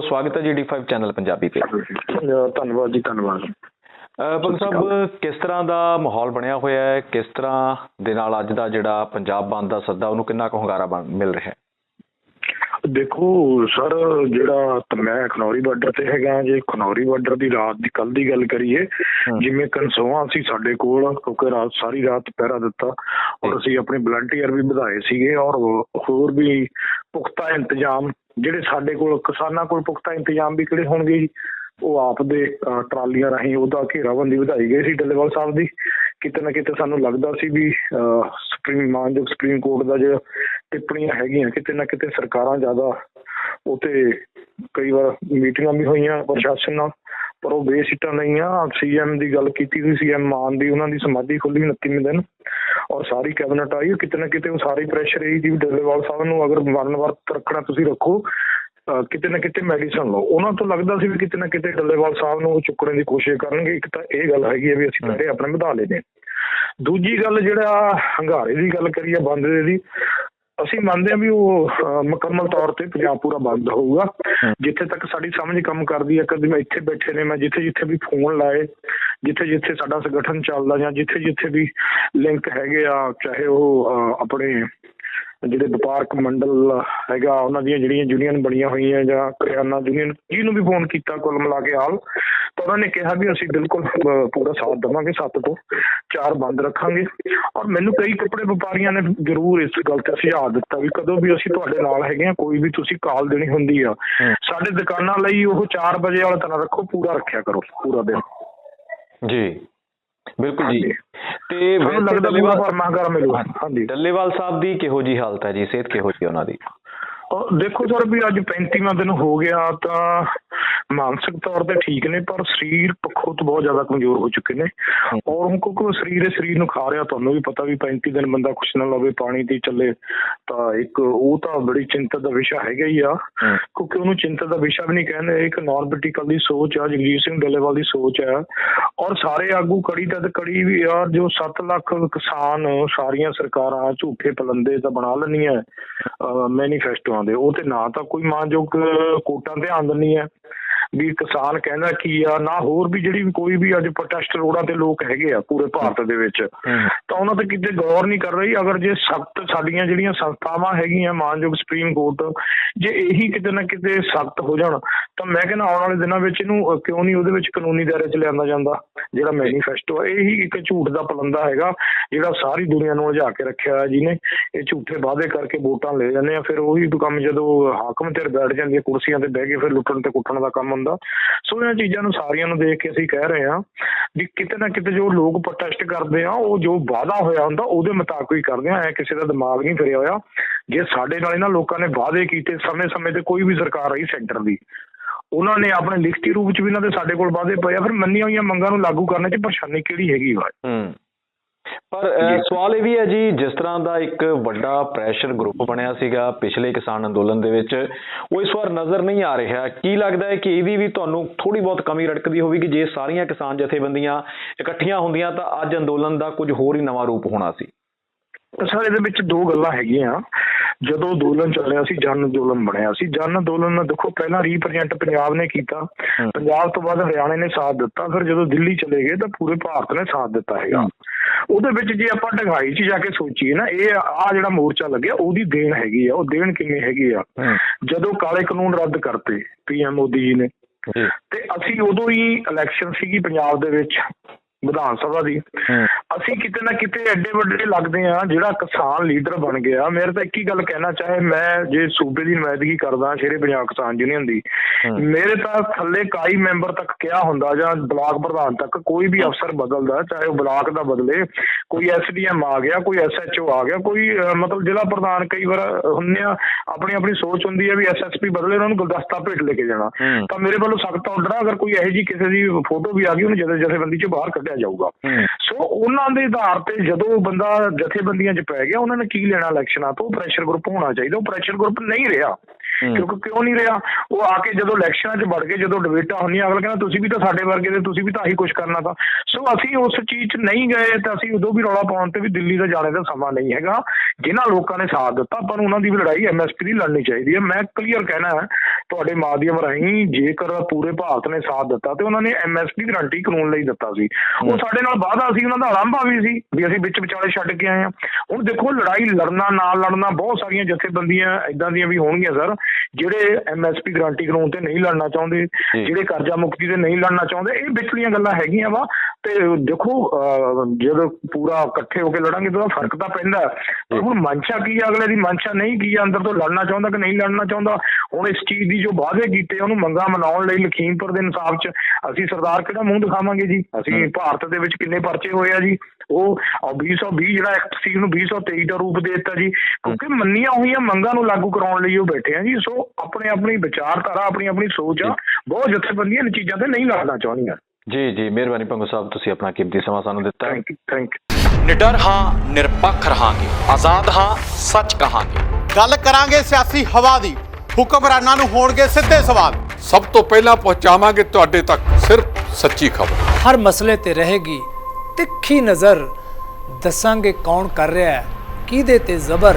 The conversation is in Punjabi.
ਬਹੁਤ ਸਵਾਗਤ ਹੈ ਜੀ ਡੀ5 ਚੈਨਲ ਪੰਜਾਬੀ ਤੇ। ਧੰਨਵਾਦ ਜੀ ਧੰਨਵਾਦ। ਭਗਤ ਸਾਹਿਬ ਕਿਸ ਤਰ੍ਹਾਂ ਦਾ ਮਾਹੌਲ ਬਣਿਆ ਹੋਇਆ ਹੈ? ਕਿਸ ਤਰ੍ਹਾਂ ਦੇ ਨਾਲ ਅੱਜ ਦਾ ਜਿਹੜਾ ਪੰਜਾਬ ਬੰਦ ਦਾ ਸੱਦਾ ਉਹਨੂੰ ਕਿੰਨਾ ਕੁ ਹੁੰਗਾਰਾ ਮਿਲ ਰਿਹਾ ਹੈ? ਦੇਖੋ ਸਰ ਜਿਹੜਾ ਮੈਂ ਖਨੌਰੀ ਬਾਰਡਰ ਤੇ ਹੈਗਾ ਜੇ ਖਨੌਰੀ ਬਾਰਡਰ ਦੀ ਰਾਤ ਦੀ ਕੱਲ ਦੀ ਗੱਲ ਕਰੀਏ ਜਿਵੇਂ ਕਨਸੋਆਂ ਸੀ ਸਾਡੇ ਕੋਲ ਕਿਉਂਕਿ ਰਾਤ ਸਾਰੀ ਰਾਤ ਪਹਿਰਾ ਦਿੱਤਾ ਔਰ ਅਸੀਂ ਆਪਣੇ ਵਲੰਟੀਅਰ ਵੀ ਵਧਾਏ ਸੀਗੇ ਔਰ ਹੋਰ ਵੀ ਪੁਖਤਾ ਇੰਤਜ਼ਾਮ ਜਿਹੜੇ ਸਾਡੇ ਕੋਲ ਕਿਸਾਨਾਂ ਕੋਲ ਪੁਖਤਾ ਇੰਤਜ਼ਾਮ ਵੀ ਕਿਹੜੇ ਹੋਣਗੇ ਜੀ? ਉਹ ਆਪ ਦੇ ਟਰਾਲੀਆਂ ਰਾਹੀਂ ਉਹਦਾ ਘੇਰਾਬੰਦੀ ਵਧਾਈ ਗਈ ਸੀ ਡੱਲੇਵਾਲ ਸਾਹਿਬ ਦੀ। ਕਿਤੇ ਨਾ ਕਿਤੇ ਸਾਨੂੰ ਲੱਗਦਾ ਸੀ ਵੀ ਸੁਪਰੀਮ ਮਾਨਯੋਗ ਸੁਪਰੀਮ ਕੋਰਟ ਦਾ ਜੋ ਟਿੱਪਣੀਆਂ ਹੈਗੀਆਂ, ਕਿਤੇ ਨਾ ਕਿਤੇ ਸਰਕਾਰਾਂ ਜ਼ਿਆਦਾ ਉਤੇ ਕਈ ਵਾਰ ਮੀਟਿੰਗਾਂ ਵੀ ਹੋਈਆਂ ਪ੍ਰਸ਼ਾਸਨ ਨਾਲ, ਪਰ ਉਹ ਬੇਸਿੱਟਾਂ ਰਹੀਆਂ ਸੀਐਮ ਦੀ ਗੱਲ ਕੀਤੀ ਸੀ, ਸੀਐਮ ਮਾਨ ਦੀ, ਉਹਨਾਂ ਦੀ ਸਮਾਧੀ ਖੁੱਲੀ 29ਵੇਂ ਦਿਨ। ਔਰ ਸਾਰੀ ਕੈਬਨਿਟ ਆਈ ਕਿਤੇ ਨਾ ਕਿਤੇ ਉਹ ਸਾਰੀ ਪ੍ਰੈਸ਼ਰ ਇਹੀ ਸੀ ਵੀ ਡੱਲੇਵਾਲ ਸਾਹਿਬ ਨੂੰ ਅਗਰ ਮਰਨ ਵਰਤ ਰੱਖਣਾ ਤੁਸੀਂ ਰੱਖੋ ਕਿਤੇ ਨਾ ਕਿਤੇ ਮੈਡੀਸਨ ਲਓ। ਉਹਨਾਂ ਤੋਂ ਲੱਗਦਾ ਸੀ ਵੀ ਕਿਤੇ ਨਾ ਕਿਤੇ ਡੱਲੇਵਾਲ ਸਾਹਿਬ ਨੂੰ ਚੁੱਕਣ ਦੀ ਕੋਸ਼ਿਸ਼ ਕਰਨਗੇ। ਇੱਕ ਤਾਂ ਇਹ ਗੱਲ ਹੈਗੀ ਹੈ ਵੀ ਅਸੀਂ ਪਹਿਰੇ ਆਪਣੇ ਵਧਾ ਲਏ ਨੇ ਦੂਜੀ ਗੱਲ ਜਿਹੜਾ ਹੰਗਾਰੇ ਦੀ ਗੱਲ ਕਰੀਏ ਬੰਦ ਦੇ ਅਸੀਂ ਮੰਨਦੇ ਹਾਂ ਵੀ ਉਹ ਮੁਕੰਮਲ ਤੌਰ ਤੇ ਪੰਜਾਬ ਪੂਰਾ ਬੰਦ ਹੋਊਗਾ। ਜਿੱਥੇ ਤੱਕ ਸਾਡੀ ਸਮਝ ਕੰਮ ਕਰਦੀ ਹੈ ਕਦੇ ਮੈਂ ਇੱਥੇ ਬੈਠੇ ਨੇ ਮੈਂ ਜਿੱਥੇ ਜਿੱਥੇ ਵੀ ਫੋਨ ਲਾਏ ਜਿੱਥੇ ਜਿੱਥੇ ਸਾਡਾ ਸੰਗਠਨ ਚੱਲਦਾ ਜਾਂ ਜਿੱਥੇ ਜਿੱਥੇ ਵੀ ਲਿੰਕ ਹੈਗੇ ਆ ਚਾਹੇ ਉਹ ਆਪਣੇ ਜਿਹੜੇ ਵਪਾਰਕ ਮੰਡਲ ਹੈਗਾ ਉਹਨਾਂ ਦੀਆਂ ਜਿਹੜੀਆਂ ਯੂਨੀਅਨ ਬਣੀਆਂ ਹੋਈਆਂ ਜਾਂ ਕਰਿਆਨਾ ਯੂਨੀਅਨ ਜਿਹਨੂੰ ਵੀ ਫੋਨ ਕੀਤਾ ਕੁੱਲ ਮਿਲਾ ਕੇ ਹਾਲ ਤਾਂ ਉਹਨਾਂ ਨੇ ਕਿਹਾ ਵੀ ਅਸੀਂ ਬਿਲਕੁਲ ਪੂਰਾ ਸਾਥ ਦੇਵਾਂਗੇ ਸੱਤ ਤੋਂ ਚਾਰ ਬੰਦ ਰੱਖਾਂਗੇ। ਔਰ ਮੈਨੂੰ ਕਈ ਕੱਪੜੇ ਵਪਾਰੀਆਂ ਨੇ ਜ਼ਰੂਰ ਇਸ ਗੱਲ ਤੇ ਸੁਝਾਅ ਦਿੱਤਾ ਵੀ ਕਦੋਂ ਵੀ ਅਸੀਂ ਤੁਹਾਡੇ ਨਾਲ ਹੈਗੇ ਆ ਕੋਈ ਵੀ ਤੁਸੀਂ ਕਾਲ ਦੇਣੀ ਹੁੰਦੀ ਆ ਸਾਡੇ ਦੁਕਾਨਾਂ ਲਈ ਉਹ 4 ਵਜੇ ਵਾਲਾ ਤਰ੍ਹਾਂ ਰੱਖੋ ਪੂਰਾ ਰੱਖਿਆ ਕਰੋ ਪੂਰਾ ਦਿਨ। ਜੀ। ਬਿਲਕੁਲ ਜੀ। ਤੇ ਵੈਸੇ ਡੱਲੇਵਾਲ ਪਰਮਾਗਰ ਮਿਲੂਗਾ ਹਾਂਜੀ। ਡੱਲੇਵਾਲ ਸਾਹਿਬ ਦੀ ਕਿਹੋ ਜੀ ਹਾਲਤ ਹੈ ਜੀ? ਸਿਹਤ ਕਿਹੋ ਜੀ ਉਹਨਾਂ ਦੀ? ਦੇਖੋ ਸਰ ਵੀ ਅੱਜ 35ਵਾਂ ਦਿਨ ਹੋ ਗਿਆ ਤਾਂ ਮਾਨਸਿਕ ਤੌਰ ਤੇ ਠੀਕ ਨੇ ਪਰ ਸਰੀਰ ਪੱਖੋਂ ਤੋਂ ਬਹੁਤ ਜ਼ਿਆਦਾ ਕਮਜ਼ੋਰ ਹੋ ਚੁੱਕੇ ਨੇ। ਔਰ ਹੁਣ ਉਹ ਸਰੀਰ ਦੇ ਸਰੀਰ ਨੂੰ ਖਾ ਰਿਹਾ ਤੁਹਾਨੂੰ ਵੀ ਪਤਾ ਵੀ 35 ਦਿਨ ਬੰਦਾ ਕੁਛ ਨਾ ਲਵੇ ਪਾਣੀ ਤੇ ਚੱਲੇ ਤਾਂ ਇੱਕ ਉਹ ਤਾਂ ਬੜੀ ਚਿੰਤਾ ਦਾ ਵਿਸ਼ਾ ਹੈਗਾ ਹੀ ਆ। ਕਿਉਂਕਿ ਉਹਨੂੰ ਚਿੰਤਾ ਦਾ ਵਿਸ਼ਾ ਵੀ ਨਹੀਂ ਕਹਿੰਦੇ ਇੱਕ ਨਾਨ ਪੋਲੀਟੀਕਲ ਦੀ ਸੋਚ ਆ ਜਗਜੀਤ ਸਿੰਘ ਡੱਲੇਵਾਲ ਦੀ ਸੋਚ ਹੈ ਔਰ ਸਾਰੇ ਆਗੂ ਕੜੀ ਤਦ ਕੜੀ ਵੀ ਆ ਜੋ 7 ਲੱਖ ਕਿਸਾਨ ਸਾਰੀਆਂ ਸਰਕਾਰਾਂ ਝੂਠੇ ਪਲੰਦੇ ਤਾਂ ਬਣਾ ਲੈਣੀਆਂ ਮੈਨੀਫੈਸਟੋਆਂ ਦੇ। ਉਹ ਤੇ ਨਾ ਤਾਂ ਕੋਈ ਮਾਨਯੋਗ ਕੋਟਾਂ ਧਿਆਨ ਦਿੰਨੀ ਹੈ ਵੀ ਕਿਸਾਨ ਕਹਿੰਦਾ ਕੀ ਆ ਨਾ ਹੋਰ ਵੀ ਜਿਹੜੀ ਕੋਈ ਵੀ ਅੱਜ ਪ੍ਰੋਟੈਸਟ ਰੋਡਾਂ ਤੇ ਲੋਕ ਹੈਗੇ ਆ ਪੂਰੇ ਭਾਰਤ ਦੇ ਵਿੱਚ ਤਾਂ ਉਹਨਾਂ ਤੇ ਕਿਤੇ ਗੌਰ ਨਹੀਂ ਕਰ ਰਹੀ ਅਗਰ ਜੇ ਸਖਤ ਸਾਡੀਆਂ ਜਿਹੜੀਆਂ ਸੰਸਥਾਵਾਂ ਹੈਗੀਆਂ ਮਾਨਯੋਗ ਸੁਪਰੀਮ ਕੋਰਟ ਜੇ ਇਹੀ ਕਿਤੇ ਨਾ ਕਿਤੇ ਸਖਤ ਹੋ ਜਾਣ ਤਾਂ ਮੈਂ ਕਹਿੰਦਾ ਆਉਣ ਵਾਲੇ ਦਿਨਾਂ ਵਿੱਚ ਇਹਨੂੰ ਕਿਉਂ ਨਹੀਂ ਉਹਦੇ ਵਿੱਚ ਕਾਨੂੰਨੀ ਦਾਇਰੇ 'ਚ ਲਿਆਂਦਾ ਜਾਂਦਾ, ਜਿਹੜਾ ਮੈਨੀਫੈਸਟੋ ਹੈ ਇਹੀ ਇੱਕ ਝੂਠ ਦਾ ਪਲੰਦਾ ਹੈਗਾ, ਜਿਹੜਾ ਸਾਰੀ ਦੁਨੀਆ ਨੂੰ ਉਲਝਾ ਕੇ ਰੱਖਿਆ ਹੈ ਜਿਹਨੇ, ਇਹ ਝੂਠੇ ਵਾਅਦੇ ਕਰਕੇ ਵੋਟਾਂ ਲੈ ਜਾਂਦੇ ਆ, ਫਿਰ ਉਹੀ ਕੰਮ ਜਦੋਂ ਹਾਕਮ ਤੇ ਬੈਠ ਜਾਂਦੀਆਂ ਕੁਰਸੀਆਂ ਤੇ ਬਹਿ ਕੇ ਫਿਰ ਲੁੱਟਣ ਤੇ ਕੁੱਟਣ ਦਾ ਕੰਮ ਹੁੰਦਾ। ਸੋ ਇਹਨਾਂ ਚੀਜ਼ਾਂ ਨੂੰ ਸਾਰੀਆਂ ਨੂੰ ਦੇਖ ਕੇ ਅਸੀਂ ਕਹਿ ਰਹੇ ਹਾਂ ਵੀ ਕਿਤੇ ਨਾ ਕਿਤੇ ਜੋ ਲੋਕ ਪ੍ਰੋਟੈਸਟ ਕਰਦੇ ਆ, ਉਹ ਜੋ ਵਾਅਦਾ ਹੋਇਆ ਹੁੰਦਾ, ਉਹਦੇ ਮੁਤਾਬਕ ਹੀ ਕਰਦੇ ਆ, ਐ ਕਿਸੇ ਦਾ ਦਿਮਾਗ ਨਹੀਂ ਫਿਰਿਆ ਹੋਇਆ। ਜੇ ਸਾਡੇ ਨਾਲ ਇਹਨਾਂ ਲੋਕਾਂ ਨੇ ਵਾਅਦੇ ਕੀਤੇ ਸਮੇਂ-ਸਮੇਂ ਤੇ ਕੋਈ ਵੀ ਸਰਕਾਰ ਰਹੀ ਸੈਂਟਰ ਦੀ ਉਹਨਾਂ ਨੇ ਆਪਣੇ ਲਿਖਤੀ ਰੂਪ ਚ ਵੀ ਇਹਨਾਂ ਦੇ ਸਾਡੇ ਕੋਲ ਵਾਅਦੇ ਪਏ ਆ ਫਿਰ ਮੰਨੀਆਂ ਹੋਈਆਂ ਮੰਗਾਂ ਨੂੰ ਲਾਗੂ ਕਰਨ ਚ ਪਰੇਸ਼ਾਨੀ ਕਿਹੜੀ ਹੈਗੀ ਵਾ ਹੂੰ। ਪਰ ਸਵਾਲ ਇਹ ਵੀ ਹੈ ਜੀ ਜਿਸ ਤਰ੍ਹਾਂ ਦਾ ਇੱਕ ਵੱਡਾ ਪ੍ਰੈਸ਼ਰ ਗਰੁੱਪ ਬਣਿਆ ਸੀਗਾ ਪਿਛਲੇ ਕਿਸਾਨ ਅੰਦੋਲਨ ਦੇ ਵਿੱਚ ਉਹ ਇਸ ਵਾਰ ਨਜ਼ਰ ਨਹੀਂ ਆ ਰਿਹਾ। ਕੀ ਲੱਗਦਾ ਹੈ ਕਿ ਇਹਦੀ ਵੀ ਤੁਹਾਨੂੰ ਥੋੜੀ ਬਹੁਤ ਕਮੀ ਰੜਕਦੀ ਹੋਵੇਗੀ? ਜੇ ਸਾਰੀਆਂ ਕਿਸਾਨ ਜਥੇਬੰਦੀਆਂ ਇਕੱਠੀਆਂ ਹੁੰਦੀਆਂ ਤਾਂ ਅੱਜ ਅੰਦੋਲਨ ਦਾ ਕੁਝ ਹੋਰ ਹੀ ਨਵਾਂ ਰੂਪ ਹੋਣਾ ਸੀ। ਸਰ ਇਹਦੇ ਵਿੱਚ ਦੋ ਗੱਲਾਂ ਹੈਗੀਆਂ। ਜਦੋਂ ਅੰਦੋਲਨ ਚੱਲਿਆ ਸੀ ਜਨ ਅੰਦੋਲਨ ਬਣਿਆ ਸੀ। ਜਨ ਅੰਦੋਲਨ ਦੇਖੋ ਪਹਿਲਾਂ ਰੀਪ੍ਰੈਜ਼ੈਂਟ ਪੰਜਾਬ ਨੇ ਕੀਤਾ। ਪੰਜਾਬ ਤੋਂ ਬਾਅਦ ਹਰਿਆਣੇ ਨੇ ਸਾਥ ਦਿੱਤਾ। ਫਿਰ ਜਦੋਂ ਦਿੱਲੀ ਚਲੇ ਗਏ ਤਾਂ ਪੂਰੇ ਭਾਰਤ ਨੇ ਸਾਥ ਦਿੱਤਾ ਹੈਗਾ। ਉਹਦੇ ਵਿੱਚ ਜੇ ਆਪਾਂ ਢੰਗਾਈ 'ਚ ਜਾ ਕੇ ਸੋਚੀਏ ਨਾ ਇਹ ਆ ਜਿਹੜਾ ਮੋਰਚਾ ਲੱਗਿਆ ਉਹਦੀ ਦੇਣ ਹੈਗੀ ਆ। ਉਹ ਦੇਣ ਕਿਵੇਂ ਹੈਗੀ ਆ? ਜਦੋਂ ਕਾਲੇ ਕਾਨੂੰਨ ਰੱਦ ਕਰਤੇ ਪੀਐਮ ਮੋਦੀ ਜੀ ਨੇ। ਤੇ ਅਸੀਂ ਉਦੋਂ ਹੀ ਇਲੈਕਸ਼ਨ ਸੀਗੀ ਪੰਜਾਬ ਦੇ ਵਿੱਚ। ਵਿਧਾਨ ਸਭਾ ਦੀ। ਅਸੀਂ ਕਿਤੇ ਨਾ ਕਿਤੇ ਐਡੇ ਵੱਡੇ ਲੱਗਦੇ ਆ ਜਿਹੜਾ ਕਿਸਾਨ ਲੀਡਰ ਬਣ ਗਿਆ। ਮੇਰੇ ਤਾਂ ਇੱਕ ਹੀ ਗੱਲ ਕਹਿਣਾ ਚਾਹੇ ਮੈਂ ਜੇ ਸੂਬੇ ਦੀ ਨੁਮਾਇੰਦਗੀ ਕਰਦਾ ਸ਼ੇਰੇ ਪੰਜਾਬ ਕਿਸਾਨ ਯੂਨੀਅਨ ਦੀ। ਮੇਰੇ ਤਾਂ ਥੱਲੇ ਕਾਈ ਮੈਂਬਰ ਤੱਕ ਕਿਹਾ ਹੁੰਦਾ ਜਾਂ ਬਲਾਕ ਪ੍ਰਧਾਨ ਤੱਕ ਕੋਈ ਵੀ ਅਫਸਰ ਬਦਲਦਾ ਚਾਹੇ ਉਹ ਬਲਾਕ ਦਾ ਬਦਲੇ। ਕੋਈ ਐਸਡੀਐਮ ਆ ਗਿਆ ਕੋਈ ਐਸਐਚਓ ਆ ਗਿਆ ਕੋਈ ਮਤਲਬ ਜ਼ਿਲ੍ਹਾ ਪ੍ਰਧਾਨ ਕਈ ਵਾਰ ਹੁੰਦੇ ਆ ਆਪਣੀ ਆਪਣੀ ਸੋਚ ਹੁੰਦੀ ਹੈ ਵੀ ਐਸਐਸਪੀ ਬਦਲੇ ਉਹਨਾਂ ਨੂੰ ਗੁਲਦਸਤਾ ਭੇਟ ਲੈ ਕੇ ਜਾਣਾ। ਤਾਂ ਮੇਰੇ ਵੱਲੋਂ ਸਖਤ ਆਰਡਰ ਆ ਅਗਰ ਕੋਈ ਇਹੋ ਜੀ ਕਿਸੇ ਦੀ ਫੋਟੋ ਵੀ ਆ ਗਈ ਉਹਨੂੰ ਜਦੇ ਜਥੇਬੰਦੀ ਚੋਂ ਬਾਹਰ ਕੱਢਿਆ ਜਾਊਗਾ। ਸੋ ਉਹਨਾਂ ਦੇ ਆਧਾਰ ਤੇ ਜਦੋਂ ਬੰਦਾ ਜਥੇਬੰਦੀਆਂ 'ਚ ਪੈ ਗਿਆ ਉਹਨਾਂ ਨੇ ਕੀ ਲੈਣਾ ਇਲੈਕਸ਼ਨਾਂ ਤੋਂ ਪ੍ਰੈਸ਼ਰ ਗਰੁੱਪ ਹੋਣਾ ਚਾਹੀਦਾ। ਉਹ ਪ੍ਰੈਸ਼ਰ ਗਰੁੱਪ ਨਹੀਂ ਰਿਹਾ। ਕਿਉਂਕਿ ਕਿਉਂ ਨਹੀਂ ਰਿਹਾ? ਉਹ ਆ ਕੇ ਜਦੋਂ ਇਲੈਕਸ਼ਨਾਂ 'ਚ ਵੜ ਗਏ ਜਦੋਂ ਡਿਬੇਟਾਂ ਹੁੰਦੀਆਂ ਅਗਲਾ ਕਹਿੰਦਾ ਤੁਸੀਂ ਵੀ ਤਾਂ ਸਾਡੇ ਵਰਗੇ ਦੇ ਤੁਸੀਂ ਵੀ ਤਾਂ ਆਹੀ ਕੁਝ ਕਰਨਾ ਤਾਂ। ਸੋ ਅਸੀਂ ਉਸ ਚੀਜ਼ 'ਚ ਨਹੀਂ ਗਏ ਤਾਂ ਅਸੀਂ ਉਦੋਂ ਵੀ ਰੌਲਾ ਪਾਉਣ ਤੇ ਵੀ ਦਿੱਲੀ ਦਾ ਜਾਣੇ ਦਾ ਸਮਾਂ ਨਹੀਂ ਹੈਗਾ। ਜਿਨ੍ਹਾਂ ਲੋਕਾਂ ਨੇ ਸਾਥ ਦਿੱਤਾ ਪਰ ਉਹਨਾਂ ਦੀ ਵੀ ਲੜਾਈ ਐਮਐਸਪੀ ਦੀ ਲੜਨੀ ਚਾਹੀਦੀ ਹੈ। ਮੈਂ ਕਲੀਅਰ ਕਹਿਣਾ ਹੈ ਤੁਹਾਡੇ ਮਾਧਿਅਮ ਰਾਹੀਂ ਜੇਕਰ ਪੂਰੇ ਭਾਰਤ ਨੇ ਸਾਥ ਦਿੱਤਾ ਤੇ ਉਹਨਾਂ ਨੇ ਐਮਐਸਪੀ ਗਰੰਟੀ ਕਾਨੂੰਨ ਲਈ ਦਿੱਤਾ ਸੀ। ਉਹ ਸਾਡੇ ਨਾਲ ਵਾਅਦਾ ਸੀ ਉਹਨਾਂ ਦਾ ਆਰੰਭਾ ਵੀ ਸੀ ਵੀ ਅਸੀਂ ਵਿੱਚ ਵਿਚਾਲੇ ਛੱਡ ਕੇ ਆਏ ਆ ਹੁਣ ਦੇਖੋ ਲੜਾਈ ਲੜਨਾ ਨਾ ਲੜਨਾ ਬਹੁਤ ਸਾਰੀਆਂ ਜਥੇਬੰਦੀਆਂ ਇਦਾਂ ਦੀਆਂ ਵੀ ਹੋਣਗੀਆਂ ਸਰ। ਜਿਹੜੇ ਐਮਐਸਪੀ ਗਰੰਟੀ ਕਾਨੂੰਨ ਤੇ ਨਹੀਂ ਲੜਨਾ ਚਾਹੁੰਦੇ ਜਿਹੜੇ ਕਰਜ਼ਾ ਮੁਕਤੀ ਤੇ ਨਹੀਂ ਲੜਨਾ ਚਾਹੁੰਦੇ ਇਹ ਵਿਚਲੀਆਂ ਗੱਲਾਂ ਹੈਗੀਆਂ ਵਾ। ਤੇ ਦੇਖੋ ਜਦੋਂ ਪੂਰਾ ਇਕੱਠੇ ਹੋ ਕੇ ਲੜਾਂਗੇ ਤਾਂ ਫ਼ਰਕ ਤਾਂ ਪੈਂਦਾ। ਪਰ ਹੁਣ ਮਨਸ਼ਾ ਕੀ ਹੈ ਅਗਲੇ ਦੀ ਮਨਸ਼ਾ ਨਹੀਂ ਕੀ ਹੈ ਅੰਦਰ ਤੋਂ ਲੜਨਾ ਚਾਹੁੰਦਾ ਕਿ ਨਹੀਂ ਲੜਨਾ ਚਾਹੁੰਦਾ? ਹੁਣ ਇਸ ਚੀਜ਼ ਦੀ ਜੋ ਵਾਅਦੇ ਕੀਤੇ ਉਹਨੂੰ ਮੰਗਾ ਮਨਾਉਣ ਲਈ ਲਖੀਮਪੁਰ ਦੇ ਇਨਸਾਫ 'ਚ ਅਸੀਂ ਸਰਦਾਰ ਕਿਹੜਾ ਮੂੰਹ ਦਿਖਾਵਾਂਗੇ ਜੀ? ਅਸੀਂ ਭਾਰਤ ਦੇ ਵਿੱਚ ਕਿੰਨੇ ਪਰਚੇ ਹੋਏ ਆ ਜੀ? ਉਹ ਅਹ 2020 ਜਿਹੜਾ ਐਕਟ ਸੀ ਉਹਨੂੰ 2023 ਦਾ ਰੂਪ ਦੇ ਦਿੱਤਾ ਜੀ। ਕਿਉਂਕਿ ਮੰਨੀਆਂ ਹੋਈਆਂ ਮੰਗਾਂ ਨੂੰ ਲਾਗੂ ਕਰਾਉਣ ਲਈ ਉਹ ਬੈਠੇ ਆ ਜੀ। ਸੋ ਆਪਣੇ ਆਪਣੀ ਵਿਚਾਰਧਾਰਾ ਆਪਣੀ ਆਪਣੀ ਸੋਚ ਆ। ਬਹੁਤ ਜਥੇਬੰਦੀਆਂ ਇਹ ਚੀਜ਼ਾਂ ਤੇ ਨਹੀਂ ਲੜਨਾ ਚਾਹੁੰਦੀਆਂ। ਜੀ ਜੀ ਮਿਹਰਬਾਨੀ ਪੰਗੂ ਸਾਹਿਬ ਤੁਸੀਂ ਆਪਣਾ ਕੀਮਤੀ ਸਮਾਂ ਸਾਨੂੰ ਦਿੱਤਾ। ਥੈਂਕ ਯੂ ਥੈਂਕ ਯੂ ਨਿਡਰ ਹਾਂ ਨਿਰਪੱਖ ਰਹਾਂਗੇ। ਆਜ਼ਾਦ ਹਾਂ ਸੱਚ ਕਹਾਂਗੇ। ਗੱਲ ਕਰਾਂਗੇ ਸਿਆਸੀ ਹਵਾ ਦੀ। ਹੁਕਮਰਾਨਾਂ ਨੂੰ ਹੋਣਗੇ ਸਿੱਧੇ ਸਵਾਲ। ਸਭ ਤੋਂ ਪਹਿਲਾਂ ਪਹੁੰਚਾਵਾਂਗੇ ਤੁਹਾਡੇ ਤੱਕ ਸਿਰਫ ਸੱਚੀ ਖਬਰ। ਹਰ ਮਸਲੇ ਤੇ ਰਹੇਗੀ ਤਿੱਖੀ ਨਜ਼ਰ। ਦੱਸਾਂਗੇ ਕੌਣ ਕਰ ਰਿਹਾ ਹੈ ਕਿਹਦੇ ਤੇ ਜ਼ਬਰ।